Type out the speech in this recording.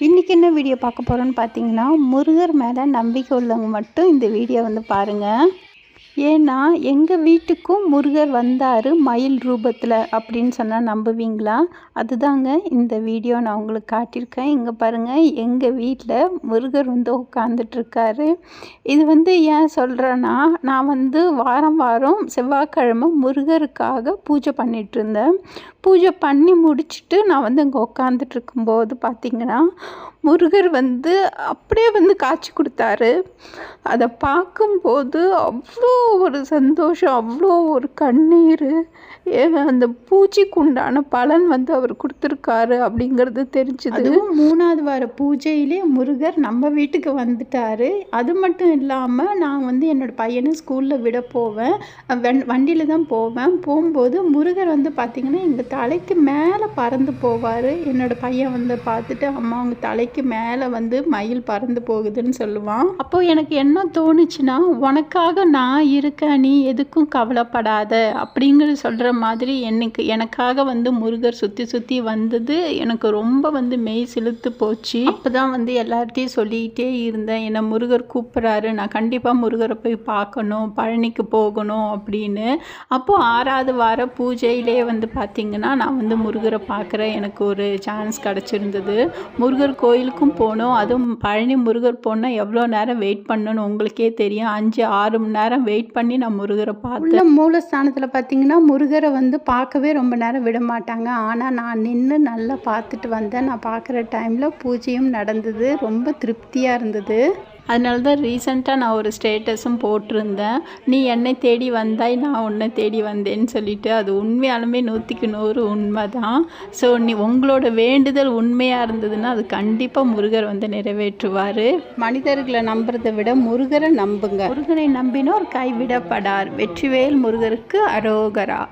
இன்றைக்கி என்ன வீடியோ பார்க்க போகிறோன்னு பார்த்தீங்கன்னா முருகர் மேலே நம்பிக்கை உள்ளவங்க மட்டும் இந்த வீடியோ வந்து பாருங்கள் ஏன்னா எங்கள் வீட்டுக்கும் முருகர் வந்தார் மயில் ரூபத்தில் அப்படின்னு சொன்னால் நம்புவீங்களா? அதுதாங்க இந்த வீடியோ நான் உங்களுக்கு காட்டியிருக்கேன். இங்கே பாருங்கள் எங்கள் வீட்டில் முருகர் வந்து உட்காந்துட்ருக்காரு இது வந்து ஏன் சொல்கிறேன்னா நான் வந்து வாரம் வாரம் செவ்வாய்க்கிழமை முருகருக்காக பூஜை பண்ணிகிட்டு இருந்தேன் பூஜை பண்ணி முடிச்சுட்டு நான் வந்து இங்கே உட்காந்துட்ருக்கும்போது பார்த்திங்கன்னா முருகர் வந்து அப்படியே வந்து காட்சி கொடுத்தாரு. அதை பார்க்கும்போது அவ்வளோ ஒரு சந்தோஷம் அவ்வளோ ஒரு கண்ணீர். அந்த பூஜைக்கு உண்டான பலன் வந்து அவர் கொடுத்துருக்காரு அப்படிங்கிறது தெரிஞ்சுது. மூணாவது வார பூஜையிலே முருகர் நம்ம வீட்டுக்கு வந்துட்டாரு. அது மட்டும் இல்லாமல் நான் வந்து என்னோடய பையனை ஸ்கூலில் விட போவேன். வண் வண்டியில் தான் போவேன். போகும்போது முருகர் வந்து பார்த்திங்கன்னா எங்கள் தலைக்கு மேலே பறந்து போவார். என்னோடய பையன் வந்து பார்த்துட்டு அம்மா அவங்க தலைக்கு மேலே வந்து மயில் பறந்து போகுதுன்னு சொல்லுவான். அப்போது எனக்கு என்ன தோணுச்சுன்னா உனக்காக நான் இருக்க நீ எதுக்கும் கவலைப்படாத அப்படிங்கிற சொல்கிற மாதிரி எனக்கு எனக்காக வந்து முருகர் சுற்றி சுற்றி வந்தது. எனக்கு ரொம்ப வந்து மெய் செலுத்து போச்சு. அப்போ தான் வந்து எல்லார்ட்டையும் சொல்லிக்கிட்டே இருந்தேன். என்னை முருகர் கூப்பிட்றாரு. நான் கண்டிப்பாக முருகரை போய் பார்க்கணும். பழனிக்கு போகணும் அப்படின்னு. அப்போது ஆறாவது வார பூஜையிலே வந்து பார்த்திங்கன்னா நான் வந்து முருகரை பார்க்குற எனக்கு ஒரு சான்ஸ் கிடச்சிருந்தது. முருகர் கோயிலுக்கும் போனோம். அதுவும் பழனி முருகர் போனால் எவ்வளோ நேரம் வெயிட் பண்ணணும்னு உங்களுக்கே தெரியும். அஞ்சு ஆறு மணி நேரம் வெயிட் வெயிட் பண்ணி நான் முருகரை பார்த்தேன். மூலஸ்தானத்தில் பார்த்தீங்கன்னா முருகரை வந்து பார்க்கவே ரொம்ப நேரம் விட மாட்டாங்க ஆனால் நான் நின்று நல்லா பார்த்துட்டு வந்தேன். நான் பார்க்குற டைமில் பூஜையும் நடந்தது. ரொம்ப திருப்தியாக இருந்தது. அதனால தான் ரீசெண்டாக நான் ஒரு ஸ்டேட்டஸும் போட்டிருந்தேன். நீ என்னை தேடி வந்தாய் நான் உன்னை தேடி வந்தேன்னு சொல்லிட்டு அது உண்மையாலுமே நூற்றிக்கு நூறு உண்மை தான் ஸோ நீ உங்களோட வேண்டுதல் உண்மையாக இருந்ததுன்னா அது கண்டிப்பாக முருகர் வந்து நிறைவேற்றுவார். மனிதர்களை நம்புறதை விட முருகரை நம்புங்க. முருகனை நம்பினோர் கைவிடப்படார். வெற்றிவேல் முருகருக்கு அரோகரா.